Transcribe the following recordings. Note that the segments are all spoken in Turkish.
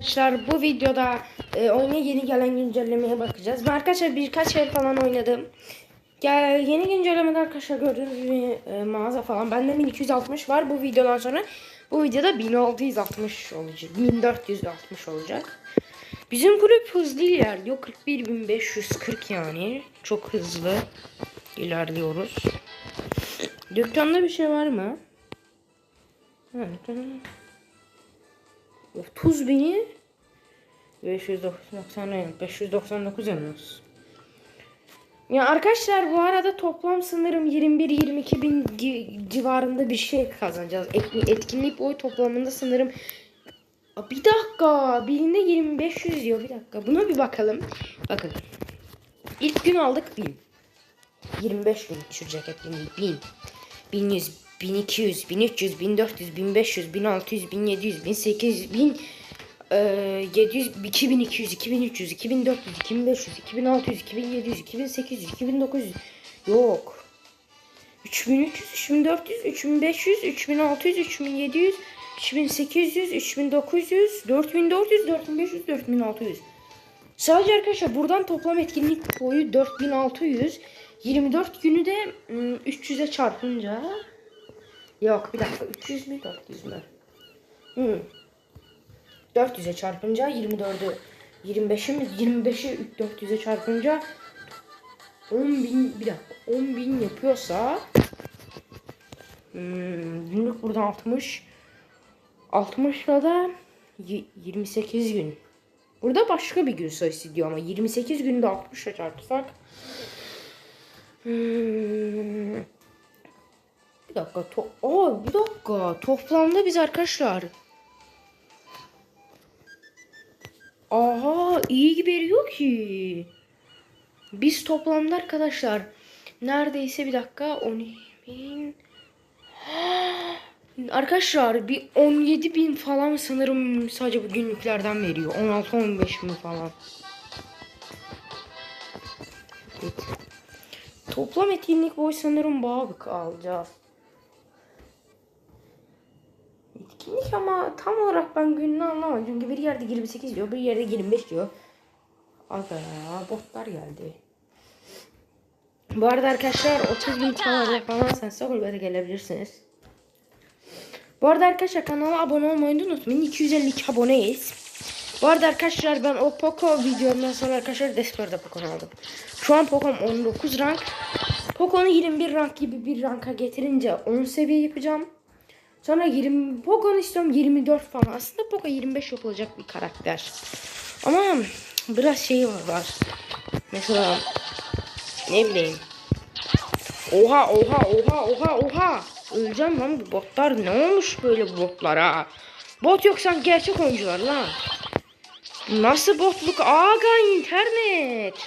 Arkadaşlar bu videoda e, oyuna yeni gelen güncellemeye bakacağız. Ben arkadaşlar birkaç el falan oynadım. Gel, yeni güncellemede arkadaşlar gördüğünüz gibi e, mağaza falan. Bende 1260 var. Bu videodan sonra bu videoda 1660 olacak. 1460 olacak. Bizim grup hızlı ilerliyor. 41540 yani. Çok hızlı ilerliyoruz. Dükkanda bir şey var mı? Evet. 30 bini 590 599 yalnız. Ya arkadaşlar bu arada toplam sanırım 21-22 bin civarında bir şey kazanacağız. Et- Etkinlik boy toplamında sanırım bir dakika birinde 2500 diyor bir dakika buna bir bakalım. Bakın ilk gün aldık 1000 25 gün düşürecek etkinlik 1000 1100 1200 1300 1400 1500 1600 1700 1800 1000 eee, 700 2200 2300 2400 2500 2600 2700 2800 2900 yok. 3300 3400 3500 3600 3700 3800 3900 4400 4500 4600 Sadece arkadaşlar buradan toplam etkinlik boyu 4600 24 günü de ım, 300'e çarpınca Yok bir dakika 300 mü 400 mü? Hı. 400'e çarpınca 24'ü 25'i mi 25'i 400'e çarpınca 10 bin bir dakika 10 bin yapıyorsa hmm, günlük buradan 60 60 ile da y- 28 gün. Burada başka bir gün sayısı diyor ama 28 günde 60'a çarpsak hmm, bir dakika. To Aa, bir dakika. Toplamda biz arkadaşlar. Aha iyi veriyor ki. Biz toplamda arkadaşlar neredeyse bir dakika 12 bin Arkadaşlar bir 17 bin falan sanırım sadece bu günlüklerden veriyor. 16-15 bin falan. Evet. Toplam etkinlik boy sanırım bağ alacağız. Etkinlik ama tam olarak ben gününü anlamadım. Çünkü bir yerde 28 diyor, bir yerde 25 diyor. Aga ya botlar geldi. Bu arada arkadaşlar 30 bin falan falan sense kulübete gelebilirsiniz. Bu arada arkadaşlar kanala abone olmayı unutmayın. 252 aboneyiz. Bu arada arkadaşlar ben o Poco videomdan sonra arkadaşlar Discord'da Poco aldım. Şu an Poco'm 19 rank. Poco'nu 21 rank gibi bir ranka getirince 10 seviye yapacağım. Sonra 20 Poco'nu istiyorum 24 falan. Aslında Poco 25 yapılacak bir karakter. Ama biraz şey var. Mesela ne bileyim. Oha oha oha oha oha. Öleceğim lan bu botlar ne olmuş böyle bu botlara? Bot yoksan gerçek oyuncular lan. Nasıl botluk? Aga internet.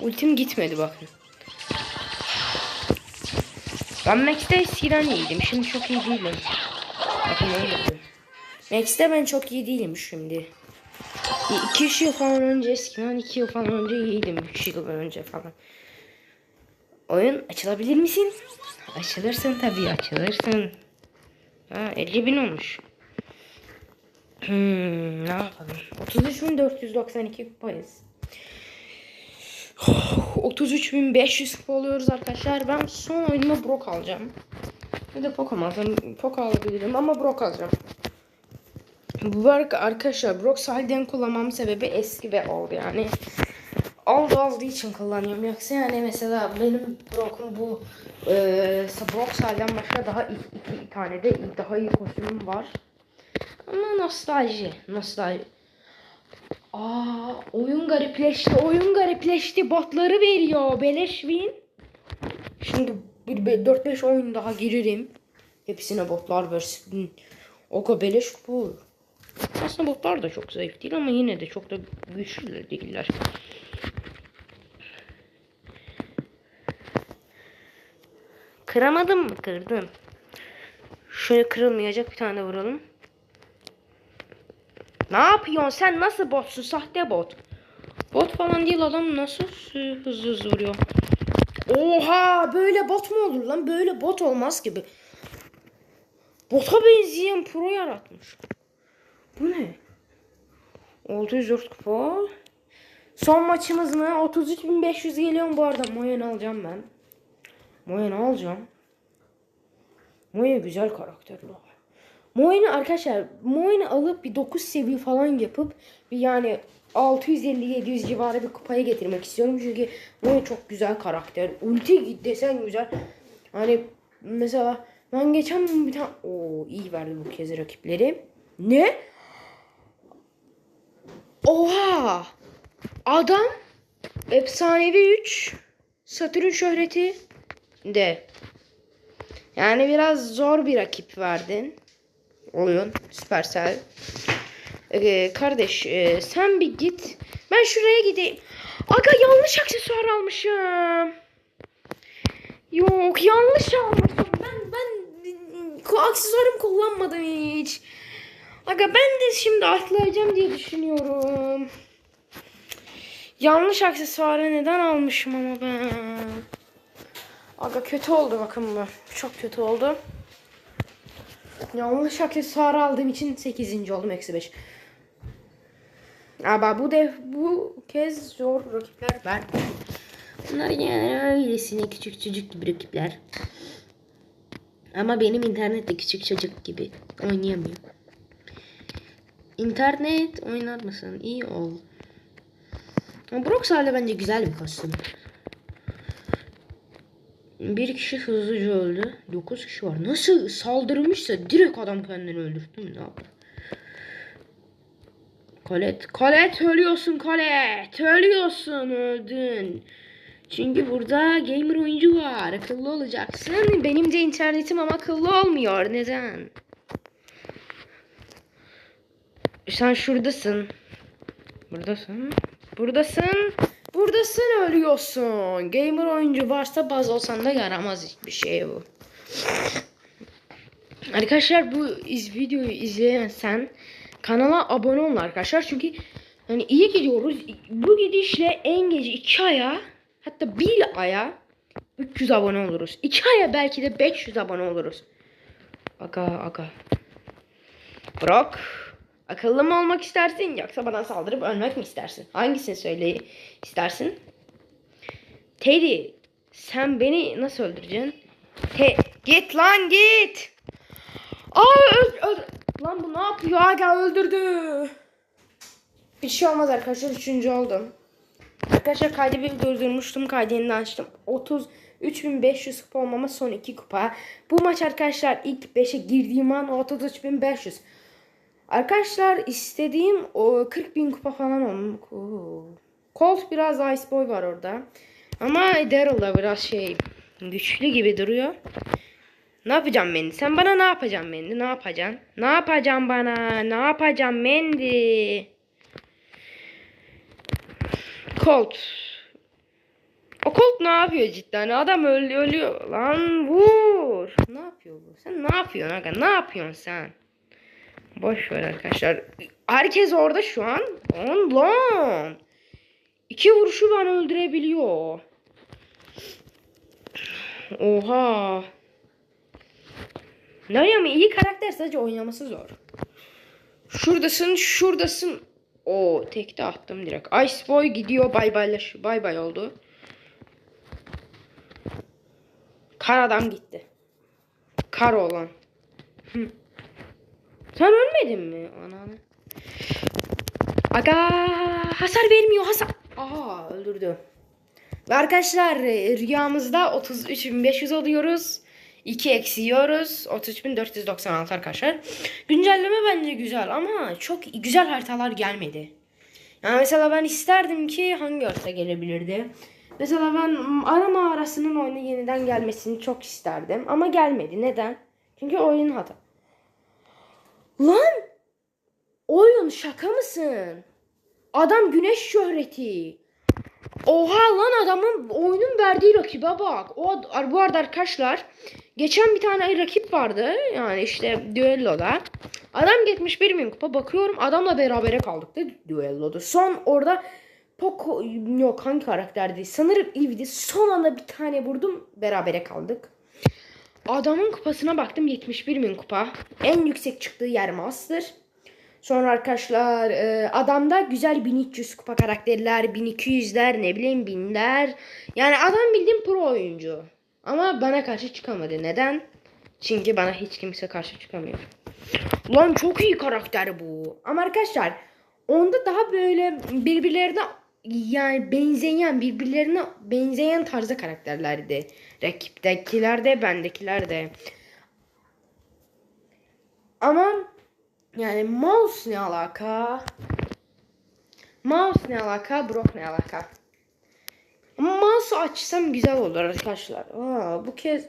Ultim gitmedi bakın. Ben Max'te eskiden iyiydim. Şimdi çok iyi değilim. Bakın oldu? Max'te ben çok iyi değilim şimdi. 2-3 yıl falan önce eskiden 2 yıl falan önce iyiydim. 3 yıl önce falan. Oyun açılabilir misin? Açılırsın tabii açılırsın. Ha 50 bin olmuş. Hmm, ne yapalım? 33.492 kupayız. 33.500 kupa oluyoruz arkadaşlar. Ben son oyunuma Brock alacağım. Bir de Poco alacağım. Poco alabilirim ama Brock alacağım. Bu arada arkadaşlar Brock sahilden kullanmamın sebebi eski ve oldu yani. Aldı aldığı için kullanıyorum. Yoksa yani mesela benim Brock'um bu e, Brock sahilden başka daha iki, iki tane de daha iyi kostümüm var. Ama nostalji. Nostalji. Aa, oyun garipleşti. Oyun garipleşti. Botları veriyor. Beleş win. Şimdi bir 4-5 oyun daha girerim. Hepsine botlar versin. Oka beleş bu. Aslında botlar da çok zayıf değil ama yine de çok da güçlü değiller. Kıramadım mı? Kırdım. Şöyle kırılmayacak bir tane vuralım. Ne yapıyorsun? Sen nasıl botsun? Sahte bot. Bot falan değil adam nasıl hızlı hızlı vuruyor. Oha böyle bot mu olur lan? Böyle bot olmaz gibi. Bota benzeyen pro yaratmış. Bu ne? 604 kupa. Son maçımız mı? 33.500 geliyor bu arada. Moyen alacağım ben. Moyen alacağım. Moyen güzel karakter. Moyen'i arkadaşlar Moyen'i alıp bir 9 seviye falan yapıp bir yani 650-700 civarı bir kupaya getirmek istiyorum. Çünkü Moyen çok güzel karakter. Ulti desen güzel. Hani mesela ben geçen bir tane o iyi verdi bu kez rakipleri. Ne? Oha! Adam efsanevi 3 Satürn şöhreti de. Yani biraz zor bir rakip verdin. Oyun Supercell. Ee, kardeş e, sen bir git. Ben şuraya gideyim. Aga yanlış aksesuar almışım. Yok yanlış almışım. Ben ben aksesuarımı kullanmadım hiç. Aga ben de şimdi atlayacağım diye düşünüyorum. Yanlış aksesuarı neden almışım ama ben. Aga kötü oldu bakın bu. Çok kötü oldu. Yanlış aksesuar aldığım için 8. oldum eksi 5. Ama bu dev bu kez zor rakipler var. Bunlar yani öylesine küçük çocuk gibi rakipler. Ama benim internet de küçük çocuk gibi oynayamıyor. İnternet oynar mısın? İyi ol. Brox hala bence güzel bir kostüm. Bir kişi hızlıca öldü. 9 kişi var. Nasıl saldırmışsa direkt adam kendini öldürttü mü? Ne yaptı? Colette. Colette ölüyorsun Colette. Ölüyorsun öldün. Çünkü burada gamer oyuncu var. Akıllı olacaksın. Benim de internetim ama akıllı olmuyor. Neden? Sen şuradasın. Buradasın. Buradasın. Buradasın ölüyorsun. Gamer oyuncu varsa baz olsan da yaramaz hiçbir şey bu. Arkadaşlar bu iz videoyu izleyen sen kanala abone olun arkadaşlar. Çünkü hani iyi gidiyoruz. Bu gidişle en gece 2 aya hatta 1 aya 300 abone oluruz. 2 aya belki de 500 abone oluruz. Aga aga. Brock. Akıllı mı olmak istersin yoksa bana saldırıp ölmek mi istersin? Hangisini söyle istersin? Teddy sen beni nasıl öldüreceksin? Te git lan git. Aa öl, öl. Lan bu ne yapıyor? Aga öldürdü. Bir şey olmaz arkadaşlar. Üçüncü oldum. Arkadaşlar kaydı bir durdurmuştum. Kaydı yeniden açtım. 30 3500 kupa olmama son 2 kupa. Bu maç arkadaşlar ilk 5'e girdiğim an 33500. Arkadaşlar istediğim o 40 bin kupa falan olmuş. Colt biraz Ice Boy var orada. Ama Daryl da biraz şey güçlü gibi duruyor. Ne yapacağım Mendi? Sen bana ne yapacaksın Mendi? Ne yapacaksın? Ne yapacaksın bana? Ne yapacaksın Mendi? Colt. O Colt ne yapıyor cidden? Adam öl ölüyor. Lan vur. Ne yapıyor bu? Sen ne yapıyorsun aga? Ne yapıyorsun sen? Boş ver arkadaşlar. Herkes orada şu an. Lan lan. İki vuruşu ben öldürebiliyor. Oha. Ne ama iyi karakter sadece oynaması zor. Şuradasın, şuradasın. O tekte attım direkt. Ice Boy gidiyor bay baylaş bay bay oldu. Kar adam gitti. Kar olan. Hı. Sen ölmedin mi ananı? Aga hasar vermiyor hasar. Aha öldürdü. Ve arkadaşlar e, rüyamızda 33.500 oluyoruz. 2 eksiyoruz. 33.496 arkadaşlar. Güncelleme bence güzel ama çok güzel haritalar gelmedi. Yani mesela ben isterdim ki hangi harita gelebilirdi? Mesela ben arama arasının oyunu yeniden gelmesini çok isterdim ama gelmedi. Neden? Çünkü oyun hata. Lan! Oyun şaka mısın? Adam güneş şöhreti. Oha lan adamın oyunun verdiği rakibe bak. O bu arada arkadaşlar geçen bir tane rakip vardı. Yani işte düelloda. Adam gitmiş bir bin kupa bakıyorum adamla berabere kaldık da düelloda. Son orada Poco yok hangi karakterdi? Sanırım Eevee'di. Son anda bir tane vurdum berabere kaldık. Adamın kupasına baktım 71 bin kupa. En yüksek çıktığı yer Master. Sonra arkadaşlar e, adamda güzel 1300 kupa karakterler, 1200'ler, ne bileyim binler. Yani adam bildiğin pro oyuncu. Ama bana karşı çıkamadı. Neden? Çünkü bana hiç kimse karşı çıkamıyor. Lan çok iyi karakter bu. Ama arkadaşlar onda daha böyle birbirlerine yani benzeyen birbirlerine benzeyen tarzda karakterlerdi. Rakiptekiler de bendekiler de. Ama yani mouse ne alaka? Mouse ne alaka? Brock ne alaka? Mouse açsam güzel olur arkadaşlar. Aa, bu kez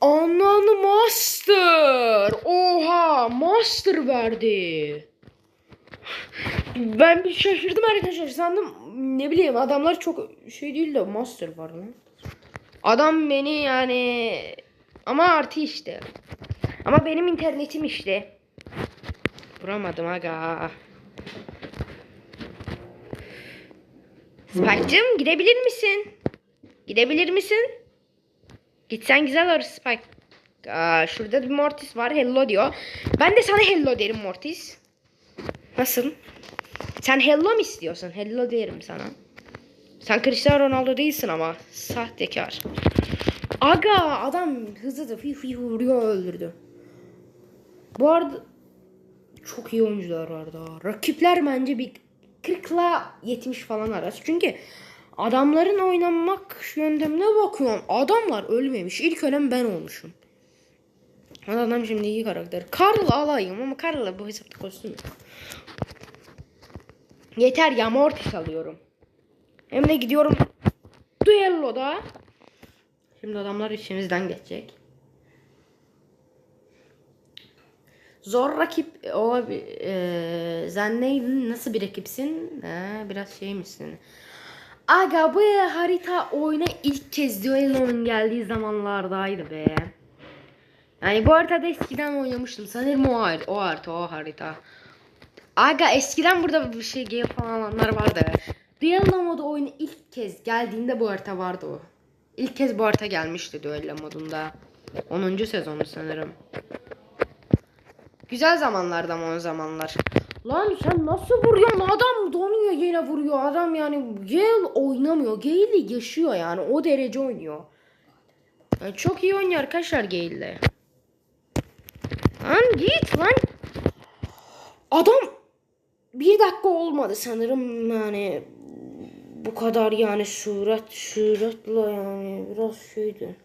Ananı master. Oha master verdi. Ben bir şaşırdım arkadaşlar. Sandım ne bileyim adamlar çok şey değil de master var lan. Adam beni yani ama artı işte. Ama benim internetim işte. Vuramadım aga. Spike'cım gidebilir misin? Gidebilir misin? Gitsen güzel olur Spike. Aa, şurada bir Mortis var. Hello diyor. Ben de sana hello derim Mortis. Nasıl? Sen hello mu istiyorsun? Hello derim sana. Sen Cristiano Ronaldo değilsin ama. Sahtekar. Aga adam hızlı fi fi vuruyor öldürdü. Bu arada çok iyi oyuncular var daha. Rakipler bence bir 40 ile 70 falan arası. Çünkü adamların oynamak yöntemine bakıyorum. Adamlar ölmemiş. İlk ölen ben olmuşum. Adam şimdi iyi karakter. Karl alayım ama Karl'la bu hesapta kostüm. Yeter ya Mortis alıyorum. Hem de gidiyorum Duello'da. Şimdi adamlar içimizden geçecek. Zor rakip olabilir. Ee, sen neydin? Nasıl bir rakipsin? Ee, biraz şey misin? Aga bu harita oyuna ilk kez Duello'nun geldiği zamanlardaydı be. Yani bu haritada eskiden oynamıştım. Sanırım o, o harita, o harita. Aga eskiden burada bir şey gale falan olanlar vardı. Duello modu oyunu ilk kez geldiğinde bu harita vardı o. İlk kez bu harita gelmişti Duello modunda. 10. sezonu sanırım. Güzel zamanlardı ama o zamanlar. Lan sen nasıl vuruyorsun? Adam donuyor yine vuruyor. Adam yani Gale oynamıyor. Gale yaşıyor yani. O derece oynuyor. Yani çok iyi oynuyor arkadaşlar Gale'le. Lan git lan. Adam bir dakika olmadı sanırım yani bu kadar yani surat suratla yani biraz şeydi.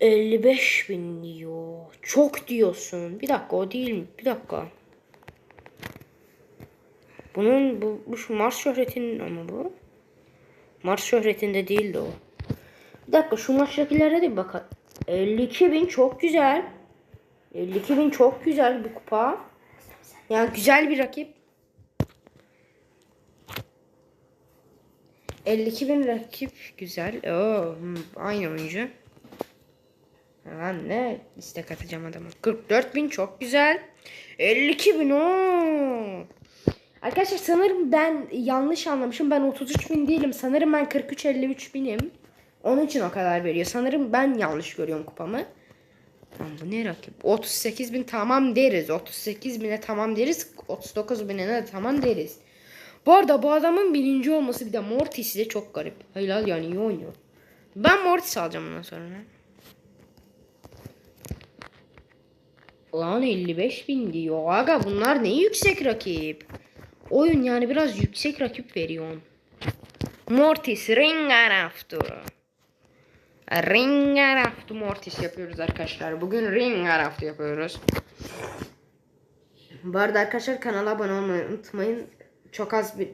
55 bin diyor. Çok diyorsun. Bir dakika o değil mi? Bir dakika. Bunun bu, bu Mars şöhretinin ama bu. Mars şöhretinde değildi o. Bir dakika şu maçtakilere de bakalım. 52 bin çok güzel. 52 bin çok güzel bir kupa. Yani güzel bir rakip. 52 bin rakip güzel. Oo, hmm, aynı oyuncu. Lan ne istek atacağım adama. 44 bin çok güzel. 52 bin o. Arkadaşlar sanırım ben yanlış anlamışım. Ben 33 bin değilim. Sanırım ben 43-53 binim. Onun için o kadar veriyor. Sanırım ben yanlış görüyorum kupamı. Lan bu ne rakip? 38 bin tamam deriz. 38 bine tamam deriz. 39 bine de tamam deriz. Bu arada bu adamın birinci olması bir de Mortis de çok garip. Helal yani iyi oynuyor. Ben Mortis alacağım bundan sonra. Lan 55 bin diyor. Aga bunlar ne yüksek rakip. Oyun yani biraz yüksek rakip veriyor. Mortis Ringaraftu. Ringaraftu Mortis yapıyoruz arkadaşlar. Bugün Ringaraftu yapıyoruz. Bu arada arkadaşlar kanala abone olmayı unutmayın. Çok az bir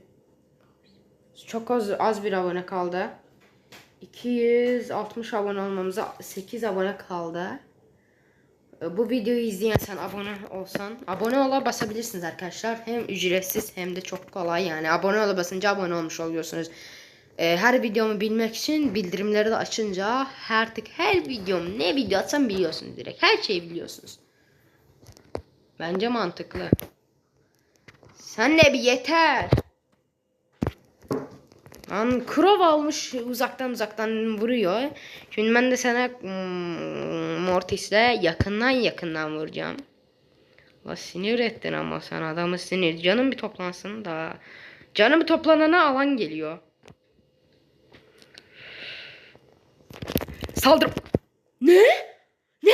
çok az az bir abone kaldı. 260 abone olmamıza 8 abone kaldı. Bu videoyu izleyen sen abone olsan abone ola basabilirsiniz arkadaşlar. Hem ücretsiz hem de çok kolay yani. Abone ola basınca abone olmuş oluyorsunuz. Ee, her videomu bilmek için bildirimleri de açınca artık her videom ne video atsam biliyorsunuz direkt. Her şeyi biliyorsunuz. Bence mantıklı. Sen de bir yeter. Lan Krov almış uzaktan uzaktan vuruyor. Şimdi ben de sana hmm, Mortis'le yakından yakından vuracağım. La sinir ettin ama sen adamı sinir. Canım bir toplansın da. Canım bir toplanana alan geliyor. Saldır. Ne? Ne?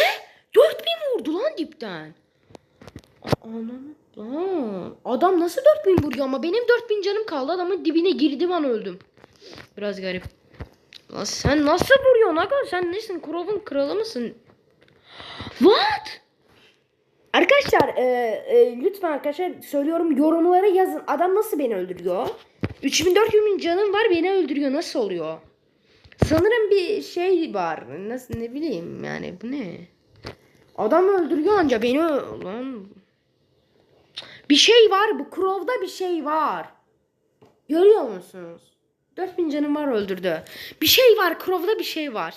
4000 vurdu lan dipten. Anam. Lan. Adam nasıl 4000 vuruyor ama benim 4000 canım kaldı adamın dibine girdim an öldüm. Biraz garip. Lan sen nasıl vuruyorsun aga? Sen nesin? Krov'un kralı mısın? What? Arkadaşlar e, e, lütfen arkadaşlar söylüyorum yorumlara yazın. Adam nasıl beni öldürüyor? 3400 canım var beni öldürüyor. Nasıl oluyor? Sanırım bir şey var. Nasıl ne bileyim yani bu ne? Adam öldürüyor anca beni lan. Bir şey var bu Crow'da bir şey var. Görüyor musunuz? 4000 canım var öldürdü. Bir şey var Crow'da bir şey var.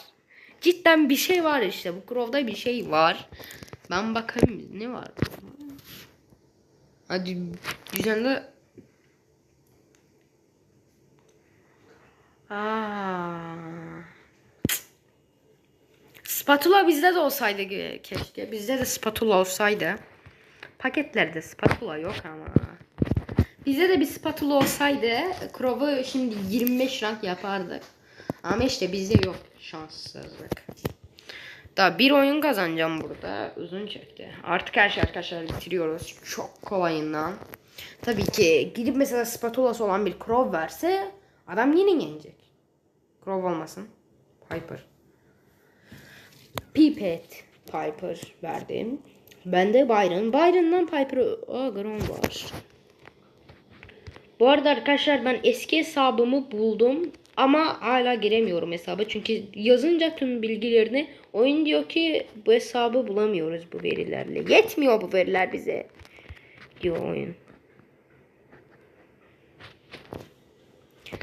Cidden bir şey var işte. Bu Crow'da bir şey var. Ben bakayım ne var. Hadi düzende Aa. Spatula bizde de olsaydı keşke. Bizde de spatula olsaydı. Paketlerde spatula yok ama. Bizde de bir spatula olsaydı Crow'u şimdi 25 rank yapardık. Ama işte bizde yok şanssızlık. Daha bir oyun kazanacağım burada. Uzun çekti. Artık her şey arkadaşlar bitiriyoruz. Çok kolayından. Tabii ki gidip mesela spatulası olan bir Crow verse adam yine yenecek. Crow olmasın. Piper. Pipet Piper verdim. Ben de Byron. Byron'dan Piper Aa, Grom var. Bu arada arkadaşlar ben eski hesabımı buldum. Ama hala giremiyorum hesaba. Çünkü yazınca tüm bilgilerini oyun diyor ki bu hesabı bulamıyoruz bu verilerle. Yetmiyor bu veriler bize. Diyor oyun.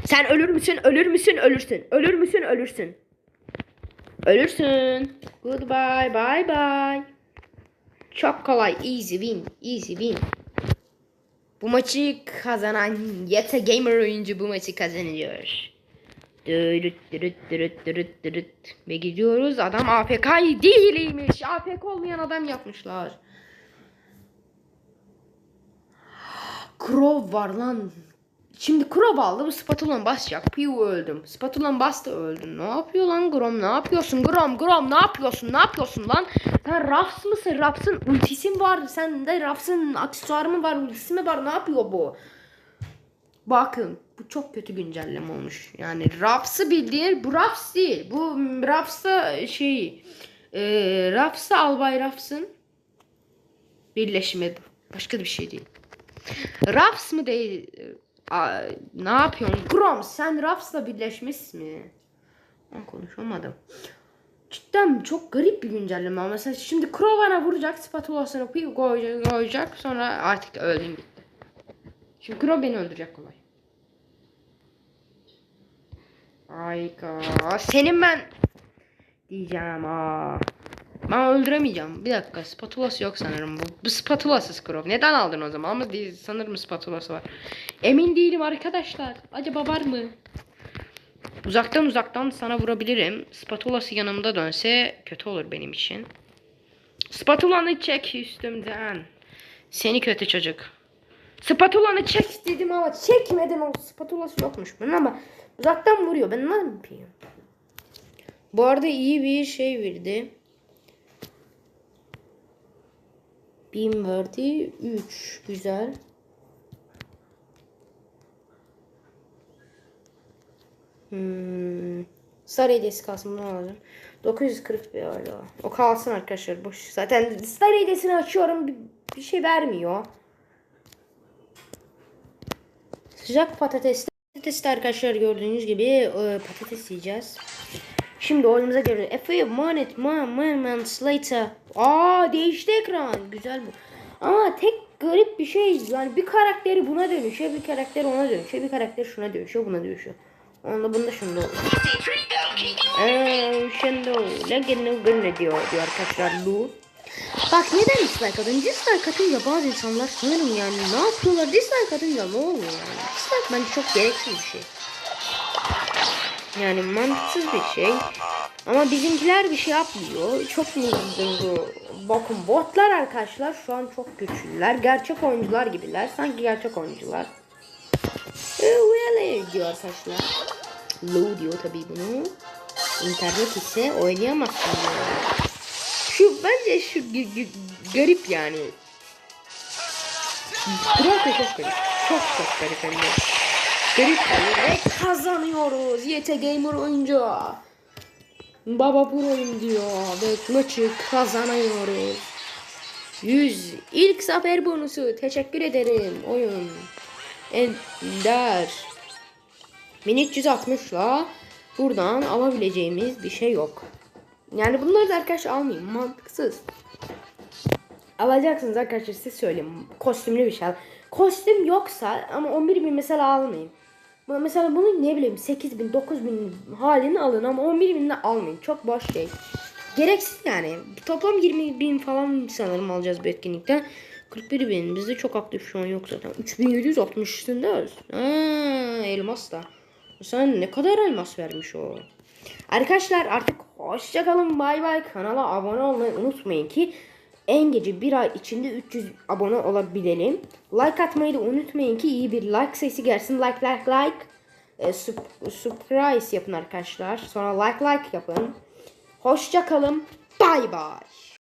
Sen ölür müsün? Ölür müsün? Ölürsün. Ölür müsün? Ölürsün. Ölürsün. Goodbye. Bye bye. Çok kolay. Easy win. Easy win. Bu maçı kazanan Yeta Gamer oyuncu bu maçı kazanıyor. Dırıt dırıt dırıt dırıt dırıt. Ve gidiyoruz. Adam AFK değilmiş. AFK olmayan adam yapmışlar. Crow var lan. Şimdi Crow aldı. Bu spatula'nı basacak. Piu öldüm. Spatula'nı bastı öldüm. Ne yapıyor lan Grom? Ne yapıyorsun Grom? Grom ne yapıyorsun? Ne yapıyorsun lan? Sen Raps mısın? Raps'ın ultisi mi var? Sen de Raps'ın aksesuarı mı var? Ultisi mi var? Ne yapıyor bu? Bakın bu çok kötü güncelleme olmuş. Yani Raps'ı bildiğin bu Raps değil. Bu Raps'ta şey e, Raps'ta Albay Raps'ın birleşimi. Başka bir şey değil. Raps mı değil? Aa, ne yapıyorsun? Grom sen Raps'la birleşmiş mi? Ben konuşamadım. Cidden çok garip bir güncelleme ama mesela şimdi Crow'ana vuracak spatulasını koyacak, koyacak, sonra artık öldüm gitti. Şimdi Crow beni öldürecek kolay. Ayka senin ben diyeceğim aa. Ben öldüremeyeceğim. Bir dakika spatulası yok sanırım bu. Bu spatulasız Crow. Neden aldın o zaman? Ama değil, sanırım spatulası var. Emin değilim arkadaşlar. Acaba var mı? Uzaktan uzaktan sana vurabilirim. Spatulası yanımda dönse kötü olur benim için. Spatulanı çek üstümden. Seni kötü çocuk. Spatulanı çek dedim ama çekmedim. O spatulası yokmuş bunun ama uzaktan vuruyor. Ben ne yapayım? Bu arada iyi bir şey verdi. Bin verdi. 3. Güzel. Hmm. Sarı hediyesi kalsın bunu alacağım. 940 bir hala. O kalsın arkadaşlar boş. Zaten sarı hediyesini açıyorum bir, bir şey vermiyor. Sıcak patates. Patates de arkadaşlar gördüğünüz gibi e, patates yiyeceğiz. Şimdi oyunumuza geliyor. A few minutes, moments later. Aa değişti ekran. Güzel bu. Ama tek garip bir şey yani bir karakteri buna dönüşüyor, bir karakter ona dönüşüyor, bir karakter şuna dönüşüyor, buna dönüşüyor. Onda bunda şunda oluyor. Eee şimdi ne diyor diyor arkadaşlar Lu. Bak neden dislike atın? Dislike atınca bazı insanlar sanırım yani ne yapıyorlar? Dislike atınca ne oluyor yani? Dislike bence çok gereksiz bir şey. Yani mantıksız bir şey. Ama bizimkiler bir şey yapmıyor. Çok mutluyum. Bakın botlar arkadaşlar şu an çok güçlüler. Gerçek oyuncular gibiler. Sanki gerçek oyuncular. E, Really diyor arkadaşlar. Low diyor tabii bunu. İnternet ise oynayamazsın. Şu bence şu garip yani. Draco çok garip. Çok çok garip hem. Garip kazanıyoruz. YT Gamer oyuncu. Baba Pro'yum diyor. Ve maçı kazanıyoruz. 100 ilk zafer bonusu. Teşekkür ederim oyun. Ender. 1360'la buradan alabileceğimiz bir şey yok. Yani bunları da arkadaş almayın. Mantıksız. Alacaksınız arkadaşlar size söyleyeyim. Kostümlü bir şey. Kostüm yoksa ama 11 bin mesela almayın. Mesela bunu ne bileyim 8 bin 9 bin halini alın ama 11 binini almayın. Çok boş şey. Gereksiz yani. Toplam 20 bin falan sanırım alacağız bu etkinlikten. 41 bin. Bizde çok aktif şu an yok zaten. 3760 üstündeyiz. Ha, elmas da. Sen ne kadar elmas vermiş o. Arkadaşlar artık hoşçakalın bay bay. Kanala abone olmayı unutmayın ki en gece bir ay içinde 300 abone olabilelim. Like atmayı da unutmayın ki iyi bir like sayısı gelsin. Like like like. E, surprise yapın arkadaşlar. Sonra like like yapın. Hoşçakalın. Bay bay.